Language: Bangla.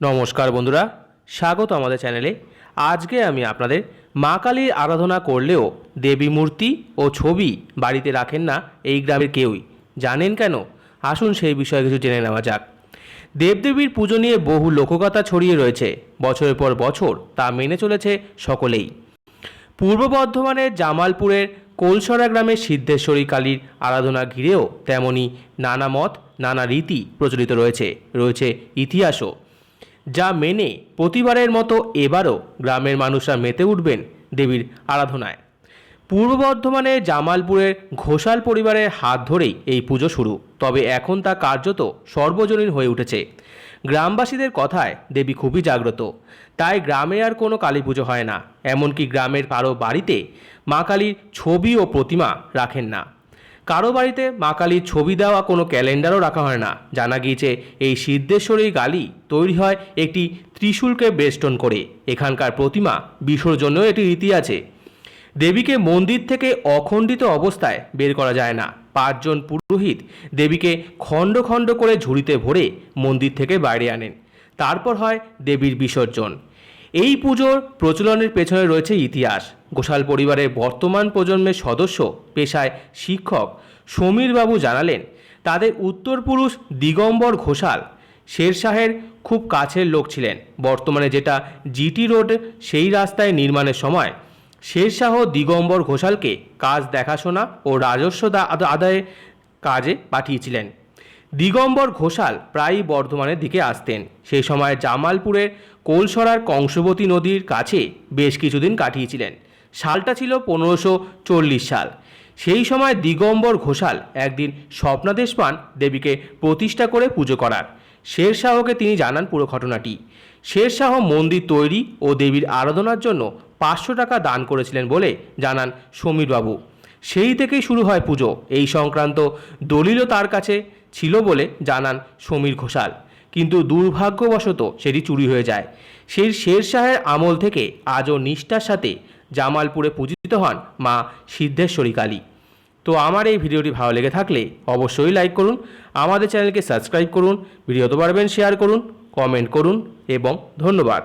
নমস্কার বন্ধুরা, স্বাগত আমাদের চ্যানেলে। আজকে আমি আপনাদের মা কালীর আরাধনা করলেও দেবী মূর্তি ও ছবি বাড়িতে রাখেন না এই গ্রামের কেউই। জানেন কেন? আসুন সেই বিষয়ে কিছু জেনে নেওয়া যাক। দেবদেবীর পুজো নিয়ে বহু লোককথা ছড়িয়ে রয়েছে। বছরের পর বছর তা মেনে চলেছে সকলেই। পূর্ব বর্ধমানের জামালপুরের কোলসরা গ্রামের সিদ্ধেশ্বরী কালীর আরাধনা ঘিরেও তেমনি নানা মত, নানা রীতি প্রচলিত রয়েছে। রয়েছে ইতিহাসও। যা মেনে প্রতিবারের মতো এবারও গ্রামের মানুষরা মেতে উঠবেন দেবীর আরাধনায়। পূর্ব বর্ধমানের জামালপুরের ঘোষাল পরিবারের হাত ধরেই এই পুজো শুরু, তবে এখন তা কার্যত সর্বজনীন হয়ে উঠেছে। গ্রামবাসীদের কথায় দেবী খুবই জাগ্রত, তাই গ্রামে আর কোনো কালী পুজো হয় না, এমনকি গ্রামের কারও বাড়িতে মা কালীর ছবি ও প্রতিমা রাখেন না। কারও বাড়িতে মা কালীর ছবি দেওয়া কোনো ক্যালেন্ডারও রাখা হয় না। জানা গিয়েছে, এই সিদ্ধেশ্বরী গালি তৈরি হয় একটি ত্রিশূলকে বেষ্টন করে। এখানকার প্রতিমা বিসর্জনেও একটি রীতি আছে দেবীকে মন্দির থেকে অখণ্ডিত অবস্থায় বের করা যায় না। পাঁচজন পুরোহিত দেবীকে খণ্ড খণ্ড করে ঝুড়িতে ভরে মন্দির থেকে বাইরে আনেন। তারপর হয় দেবীর বিসর্জন। এই পুজোর প্রচলনের পেছনে রয়েছে ইতিহাস। ঘোষাল পরিবারের বর্তমান প্রজন্মের সদস্য, পেশায় শিক্ষক সমীরবাবু জানালেন, তাদের উত্তরপুরুষ দিগম্বর ঘোষাল শেরশাহের খুব কাছের লোক ছিলেন। বর্তমানে যেটা জিটি রোড সেই রাস্তায় নির্মাণের সময় শেরশাহ দিগম্বর ঘোষালকে কাজ দেখাশোনা ও রাজস্ব আদায়ের কাজে পাঠিয়েছিলেন। দিগম্বর ঘোষাল প্রায়ই বর্ধমানের দিকে আসতেন। সেই সময় জামালপুরের কোলসরার কংসবতী নদীর কাছে বেশ কিছুদিন কাটিয়েছিলেন। সালটা ছিল পনেরোশো সাল। সেই সময় দিগম্বর ঘোষাল একদিন স্বপ্নাদেশ পান দেবীকে প্রতিষ্ঠা করে পুজো করার। শেরশাহকে তিনি জানান পুরো ঘটনাটি। শেরশাহ মন্দির তৈরি ও দেবীর আরাধনার জন্য পাঁচশো টাকা দান করেছিলেন বলে জানান সমীরবাবু। সেই থেকেই শুরু হয় পুজো। এই সংক্রান্ত দলিলও তার কাছে ছিল বলে জানান সমীর ঘোষাল। কিন্তু দুর্ভাগ্যবশত সেটি চুরি হয়ে যায়। সেই শের শাহের আমল থেকে আজও নিষ্ঠার সাথে জামালপুরে পূজিত হন মা সিদ্ধেশ্বরী কালী। তো আমার এই ভিডিওটি ভালো লেগে থাকলে অবশ্যই লাইক করুন, আমাদের চ্যানেলকে সাবস্ক্রাইব করুন ভিডিও তো পারবেন শেয়ার করুন, কমেন্ট করুন এবং ধন্যবাদ।